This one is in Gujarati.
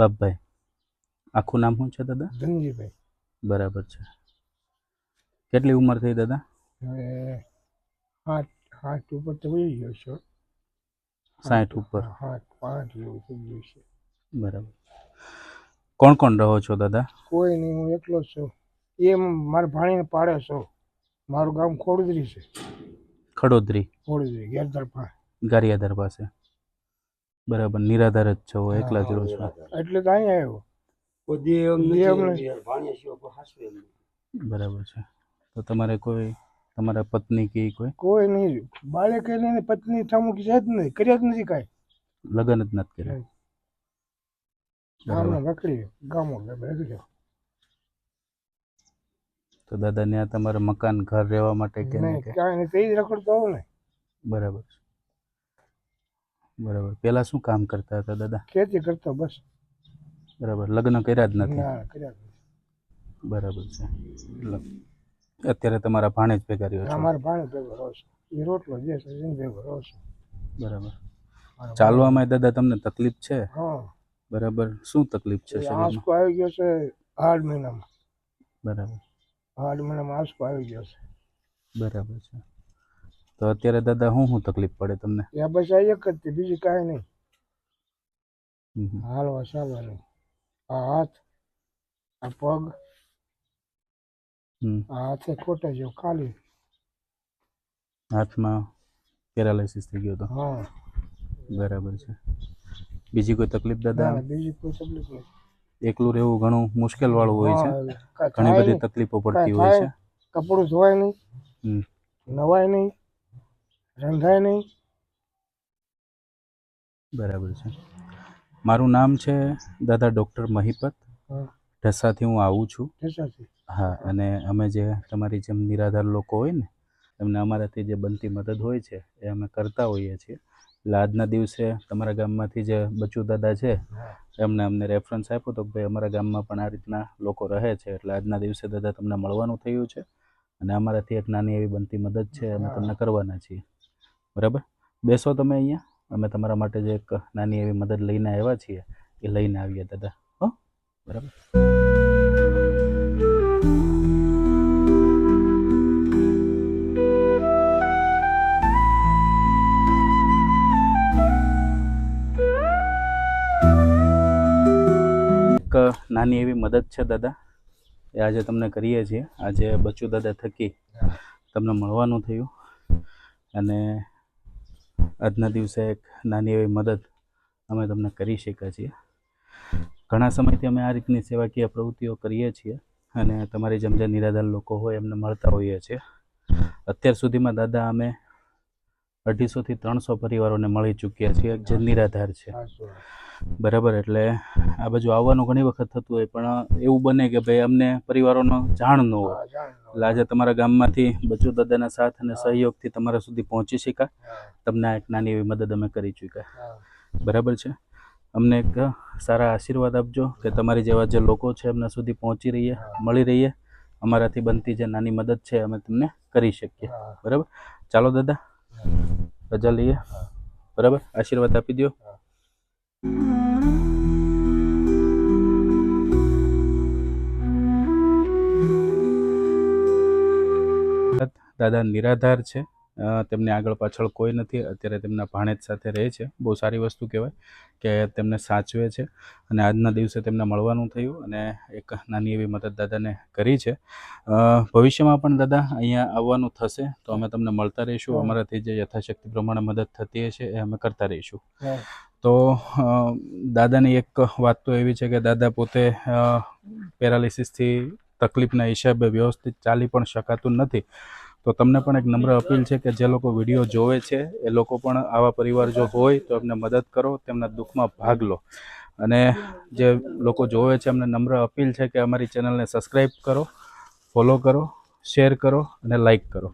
બાપભાઈ આખું નામ શું છે દાદા? ધનજીભાઈ. બરાબર છે. કેટલી ઉંમર થઈ દાદા? હાથ હાથ ઉપર તો વહી ગયો છો. સાઠ ઉપર. હાથ પાંચ જેવું થઈ ગયું છે. બરાબર. કોણ કોણ રહો છો દાદા? કોઈ નહીં હું એકલો જ છું. એ મારા ભાણીને પાડે છો. મારું ગામ ખોડદરી છે. ખડોદરી. ખોડદરી ગેરધર પાસે ગારિયાધાર પાસે. બરાબર નિરાધાર જ છો એકલા જ રહો છો. એટલે તો અહીંયા આવ્યો. બરાબર છે. તો તમારે કોઈ તમારા પત્ની કે કોઈ? કોઈ નહીં બાળક એને પત્ની થમું છે જ નહીં. કર્યા જ નથી કાંઈ. લગ્ન જ નથી કર્યા. ગામમાં રખડી ગામો રખડ્યો તો દાદા ત્યાં તમારે મકાન ઘર રહેવા માટે કે ને નહીં કે? કાંઈ નહીં. તે જ રખડતો આવું ને. બરાબર છે. બરાબર. પેલા શું કામ કરતા હતા દાદા? ખેતી કરતો બસ. બરાબર. લગ્ન કર્યા જ નથી. બરાબર છે. અત્યારે તમારા ભાણેજ ભેગા રહ્યો છે? અમારા ભાણે ભેગો રહો છો. એ રોટલો જે છે ભેગો રહો છે. બરાબર. ચાલવામાં દાદા તમને તકલીફ છે? હા. બરાબર. શું તકલીફ છે આંસકો આવી ગયો છે આઠ મહિનામાં. બરાબર. આઠ મહિનામાં આંસકો આવી ગયો છે. બરાબર છે. તો અત્યારે દાદા શું શું તકલીફ પડે તમને? ત્યાં બસ આ એક જ તે બીજી કાંઈ નહીં. હાલવા ચાલવા આ હાથ આ પગ આ હાથે ખોટા જો ખાલી. હાથમાં પેરાલાઇસિસ થઈ ગયો હતો હા. બરાબર છે. બીજી કોઈ તકલીફ દાદા બીજી કોઈ તકલીફ નહીં એકલું રહેવું ઘણું મુશ્કેલ વાળું હોય છે. ઘણી બધી તકલીફો પડતી હોય છે. કપડું ધોવાય નહીં. નવાય નહીં. રંધાય નહીં. બરાબર છે. મારું નામ છે દાદા ડૉક્ટર મહિપત. ઢસાથી હું આવું છું. હા અને અમે જે તમારી જેમ નિરાધાર લોકો હોય ને એમને અમારાથી જે બનતી મદદ હોય છે એ અમે કરતા હોઈએ છીએ. એટલે આજના દિવસે તમારા ગામમાંથી જે બચુ દાદા છે એમને અમને રેફરન્સ આપ્યો તો ભાઈ અમારા ગામમાં પણ આ રીતના લોકો રહે છે. એટલે આજના દિવસે દાદા તમને મળવાનું થયું છે અને અમારાથી એક નાની એવી બનતી મદદ છે અમે તમને કરવાના છીએ. બરાબર? બેસો તમે અહીંયા. અમે તમારા માટે જે એક નાની એવી મદદ લઈને આવ્યા છીએ, એ લઈને આવીએ દાદા. હો? બરાબર? એક નાની એવી મદદ છે દાદા. એ આજે તમને કરીએ છીએ. આજે બચુ દાદા થકી તમને મળવાનું થયું. અને આજના દિવસે એક નાની એવી મદદ અમે તમને કરી શકીએ છીએ. ઘણા સમયથી અમે આ રીતની સેવાકીય પ્રવૃત્તિઓ કરીએ છીએ અને તમારી જેમ જે નિરાધાર લોકો હોય એમને મળતા હોઈએ છીએ. અત્યાર સુધીમાં દાદા અમે અઢીસોથી ત્રણસો પરિવારોને મળી ચૂક્યા છે જે નિરાધાર છે. બરાબર એટલે આ બાજુ આવવાનું ઘણી વખત થતું હોય પણ એવું બને કે ભાઈ અમને પરિવારોનો જાણ ન હોય. એટલે આજે તમારા ગામમાંથી બચુ દાદાના સાથ અને સહયોગથી તમારા સુધી પહોંચી શકાય. તમને એક નાની એવી મદદ અમે કરી ચૂક્યા. બરાબર છે. અમને એક સારા આશીર્વાદ આપજો કે તમારી જેવા જે લોકો છે એમના સુધી પહોંચી રહીએ મળી રહીએ. અમારાથી બનતી જે નાની મદદ છે અમે તમને કરી શકીએ. બરાબર? ચાલો દાદા રજા લઈએ. બરાબર? આશીર્વાદ આપી દો દાદા નિરાધાર છે. તેમને આગળ પાછળ કોઈ નથી. અત્યારે તેમના ભાણેજ સાથે રહે છે. બહુ સારી વસ્તુ કહેવાય કે તેમને સાચવે છે અને આજના દિવસે તેમને મળવાનું થયું અને એક નાની એવી મદદ દાદાને કરી છે. ભવિષ્યમાં પણ દાદા અહીંયા આવવાનું થશે તો અમે તમને મળતા રહીશું. અમારાથી જે યથાશક્તિ પ્રમાણે મદદ થતી હશે એ અમે કરતા રહીશું. તો દાદાની એક વાત તો એવી છે કે દાદા પોતે પેરાલિસિસથી તકલીફના હિસાબે વ્યવસ્થિત ચાલી પણ શકાતું નથી. તો તમને પણ એક નમ્ર અપીલ છે કે જે લોકો વીડિયો જોવે છે, એ લોકો પણ આવા પરિવાર જો હોય તો એમને મદદ કરો, તેમના દુઃખમાં ભાગ લો. અને જે લોકો જોવે છે, એમને નમ્ર અપીલ છે કે અમારી ચેનલને સબસ્ક્રાઈબ કરો, ફોલો કરો, શેર કરો અને લાઈક કરો.